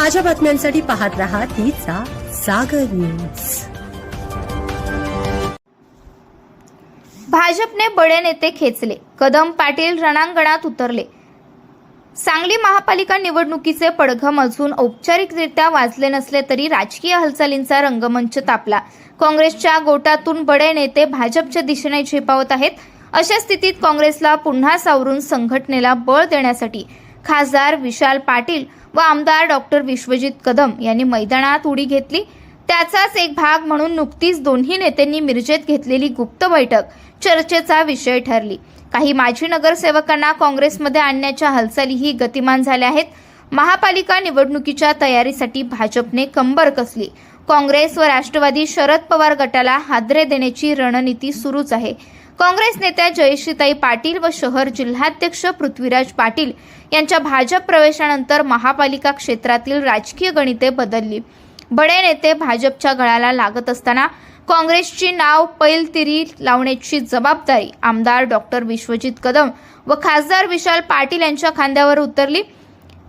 ताज्या बातम्यांसाठी पाहत रहा तिचा सागर न्यूज. भाजपने बडे नेते खेचले. कदम पाटील रणांगणात उतरले. सांगली महापालिका निवडणुकीचे पडघम अजून औपचारिकरित्या वाजले नसले तरी राजकीय हालचालींचा रंगमंच तापला. काँग्रेसच्या गोटातून बडे नेते भाजपच्या दिशेने झेपावत आहेत. अशा स्थितीत काँग्रेसला पुन्हा सावरून संघटनेला बळ देण्यासाठी खासदार विशाल पाटील व आमदार डॉक्टर विश्वजित कदम यांनी मैदानात उडी घेतली. त्याचाच एक भाग म्हणून नुकतीच दोन्ही नेत्यांनी मिरजेत घेतलेली गुप्त बैठक चर्चेचा विषय ठरली. काही माजी नगरसेवकांना काँग्रेसमध्ये आणण्याच्या हालचालीही गतिमान झाल्या आहेत. महापालिका निवडणुकीच्या तयारीसाठी भाजपने कंबर कसली. काँग्रेस व राष्ट्रवादी शरद पवार गटाला हादरे देण्याची रणनीती सुरूच आहे. काँग्रेस नेत्या जयश्रीताई पाटील व शहर जिल्हाध्यक्ष पृथ्वीराज पाटील यांच्या भाजप प्रवेशानंतर महापालिका क्षेत्रातील राजकीय गणिते बदलली. बडे नेते भाजपच्या गळाला लागत असताना काँग्रेसची नाव पैलतिरी लावण्याची जबाबदारी आमदार डॉक्टर विश्वजित कदम व खासदार विशाल पाटील यांच्या खांद्यावर उतरली.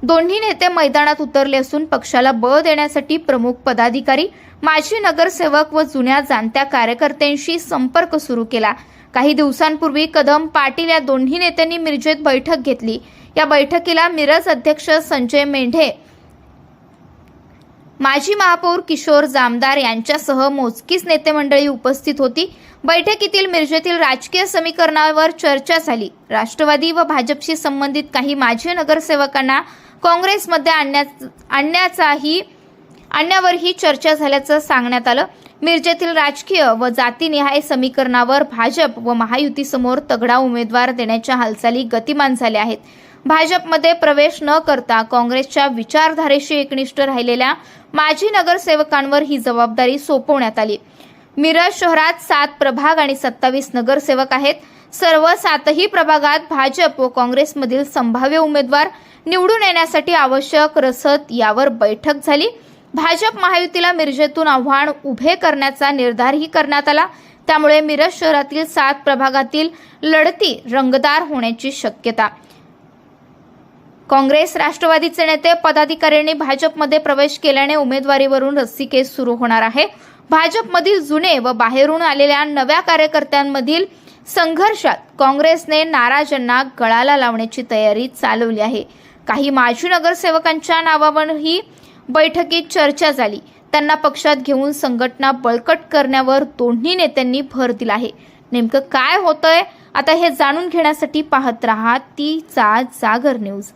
दोन्ही नेते मैदानात उतरले असून पक्षाला बळ देण्यासाठी प्रमुख पदाधिकारी माजी नगरसेवक व जुन्या जाणत्या कार्यकर्त्यांशी संपर्क सुरू केला. काही दिवसांपूर्वी कदम पाटील या दोन्ही नेत्यांनी मिरजेत बैठक घेतली. या बैठकीला मिरज अध्यक्ष संजय मेंढे माजी महापौर किशोर जामदार यांच्यासह मोजकीच नेते मंडळी उपस्थित होती. बैठकीतील मिरजेतील राजकीय समीकरणावर चर्चा झाली. राष्ट्रवादी व भाजपशी संबंधित काही माजी नगरसेवकांना काँग्रेसमध्ये आणण्या आणण्याचाही आणण्यावरही चर्चा झाल्याचं सांगण्यात आलं. मिरजेतील राजकीय व जातीनिहाय समीकरणावर भाजप व महायुतीसमोर तगडा उमेदवार देण्याच्या हालचाली गतिमान झाल्या आहेत. भाजपमध्ये प्रवेश न करता काँग्रेसच्या विचारधारेशी एकनिष्ठ राहिलेल्या माजी नगरसेवकांवर ही जबाबदारी सोपवण्यात आली. मिरज शहरात सात प्रभाग आणि सत्तावीस नगरसेवक आहेत. सर्व सातही प्रभागात भाजप व काँग्रेसमधील संभाव्य उमेदवार निवडून येण्यासाठी आवश्यक रसद यावर बैठक झाली. भाजप महायुतीला मिरजेतून आव्हान उभे करण्याचा निर्धारही करण्यात आला. त्यामुळे मिरज शहरातील सात प्रभागातील लढती रंगदार होण्याची शक्यता. काँग्रेस राष्ट्रवादीचे नेते पदाधिकाऱ्यांनी भाजपमध्ये प्रवेश केल्याने उमेदवारीवरून रस्सीकेस सुरू होणार आहे. भाजपमधील जुने व बाहेरून आलेल्या नव्या कार्यकर्त्यांमधील संघर्षात काँग्रेसने नाराजांना गळाला लावण्याची तयारी चालवली आहे. काही माजी नगरसेवकांच्या नावावरही बैठकीत चर्चा झाली. त्यांना पक्षात घेऊन संघटना बळकट करण्यावर दोन्ही नेत्यांनी भर दिला आहे. नेमकं काय होतंय? आता हे जाणून घेण्यासाठी पाहत राहा तीचा जागर न्यूज.